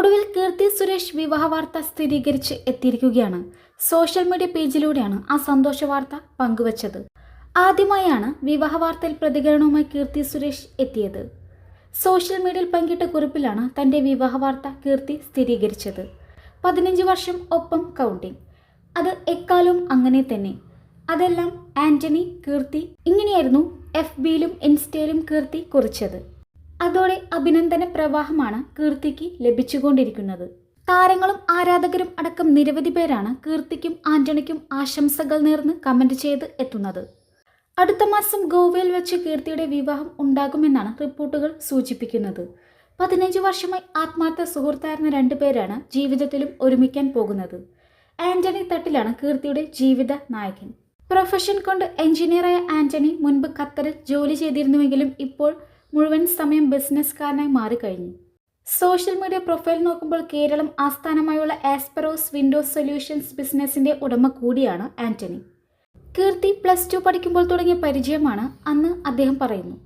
ഒടുവിൽ കീർത്തി സുരേഷ് വിവാഹ വാർത്ത സ്ഥിരീകരിച്ച് എത്തിയിരിക്കുകയാണ്. സോഷ്യൽ മീഡിയ പേജിലൂടെയാണ് ആ സന്തോഷ വാർത്ത പങ്കുവച്ചത്. ആദ്യമായാണ് വിവാഹ വാർത്തയിൽ പ്രതികരണവുമായി കീർത്തി സുരേഷ് എത്തിയത്. സോഷ്യൽ മീഡിയയിൽ പങ്കിട്ട കുറിപ്പിലാണ് തന്റെ വിവാഹ വാർത്ത കീർത്തി സ്ഥിരീകരിച്ചത്. പതിനഞ്ച് വർഷം ഒപ്പം കൗണ്ടിങ് അത് എക്കാലവും അങ്ങനെ തന്നെ. അതെല്ലാം ആന്റണി കീർത്തി ഇങ്ങനെയായിരുന്നു എഫ് ബിയിലും ഇൻസ്റ്റയിലും കീർത്തി കുറിച്ചത്. അതോടെ അഭിനന്ദന പ്രവാഹമാണ് കീർത്തിക്ക് ലഭിച്ചുകൊണ്ടിരിക്കുന്നത്. താരങ്ങളും ആരാധകരും അടക്കം നിരവധി പേരാണ് കീർത്തിക്കും ആന്റണിക്കും ആശംസകൾ നേർന്ന് കമന്റ് ചെയ്ത് എത്തുന്നത്. അടുത്ത മാസം ഗോവയിൽ വെച്ച് കീർത്തിയുടെ വിവാഹം ഉണ്ടാകുമെന്നാണ് റിപ്പോർട്ടുകൾ സൂചിപ്പിക്കുന്നത്. പതിനഞ്ച് വർഷമായി ആത്മാർത്ഥ സുഹൃത്തായിരുന്ന രണ്ടുപേരാണ് ജീവിതത്തിലും ഒരുമിക്കാൻ പോകുന്നത്. ആന്റണി തട്ടിലാണ് കീർത്തിയുടെ ജീവിത നായകൻ. പ്രൊഫഷൻ കൊണ്ട് എഞ്ചിനീയറായ ആന്റണി മുൻപ് ഖത്തറിൽ ജോലി ചെയ്തിരുന്നുവെങ്കിലും ഇപ്പോൾ മുഴുവൻ സമയം ബിസിനസ്സുകാരനായി മാറിക്കഴിഞ്ഞു. സോഷ്യൽ മീഡിയ പ്രൊഫൈൽ നോക്കുമ്പോൾ കേരളം ആസ്ഥാനമായുള്ള ആസ്പെറോസ് വിൻഡോസ് സൊല്യൂഷൻസ് ബിസിനസിന്റെ ഉടമ കൂടിയാണ് ആന്റണി. കീർത്തി പ്ലസ് ടു പഠിക്കുമ്പോൾ തുടങ്ങിയ പരിചയമാണ് അന്ന് അദ്ദേഹം പറയുന്നു.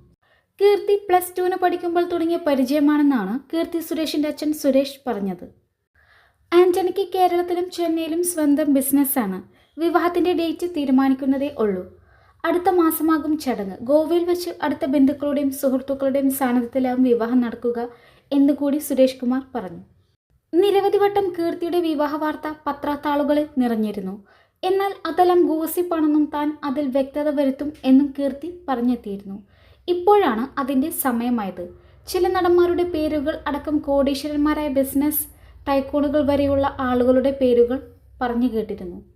കീർത്തി പ്ലസ് ടുവിന് പഠിക്കുമ്പോൾ തുടങ്ങിയ പരിചയമാണെന്നാണ് കീർത്തി സുരേഷിന്റെ അച്ഛൻ സുരേഷ് പറഞ്ഞത്. ആന്റണിക്ക് കേരളത്തിലും ചെന്നൈയിലും സ്വന്തം ബിസിനസ്സാണ്. വിവാഹത്തിന്റെ ഡേറ്റ് തീരുമാനിക്കുന്നതേ ഉള്ളൂ. അടുത്ത മാസമാകും ചടങ്ങ്. ഗോവയിൽ വെച്ച് അടുത്ത ബന്ധുക്കളുടെയും സുഹൃത്തുക്കളുടെയും സാന്നിധ്യത്തിലാകും വിവാഹം നടക്കുക എന്നുകൂടി സുരേഷ് കുമാർ പറഞ്ഞു. നിരവധി വട്ടം കീർത്തിയുടെ വിവാഹ വാർത്ത പത്രത്താളുകളിൽ നിറഞ്ഞിരുന്നു. എന്നാൽ അതെല്ലാം ഗോസിപ്പാണെന്നും താൻ അതിൽ വ്യക്തത വരുത്തും എന്നും കീർത്തി പറഞ്ഞെത്തിയിരുന്നു. ഇപ്പോഴാണ് അതിന്റെ സമയമായത്. ചില നടന്മാരുടെ പേരുകൾ അടക്കം കോടീശ്വരന്മാരായ ബിസിനസ് ടൈക്കോണുകൾ വരെയുള്ള ആളുകളുടെ പേരുകൾ പറഞ്ഞു കേട്ടിരുന്നു.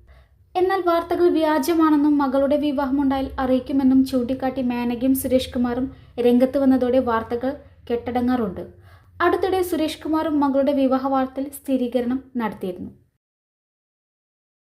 എന്നാൽ വാർത്തകൾ വ്യാജമാണെന്നും മകളുടെ വിവാഹമുണ്ടായാൽ അറിയിക്കുമെന്നും ചൂണ്ടിക്കാട്ടി മാനകിയും സുരേഷ് കുമാറും രംഗത്ത് വന്നതോടെ വാർത്തകൾ കെട്ടടങ്ങാറുണ്ട്. അടുത്തിടെ സുരേഷ് കുമാറും മകളുടെ വിവാഹ വാർത്തയിൽ സ്ഥിരീകരണം നടത്തിയിരുന്നു.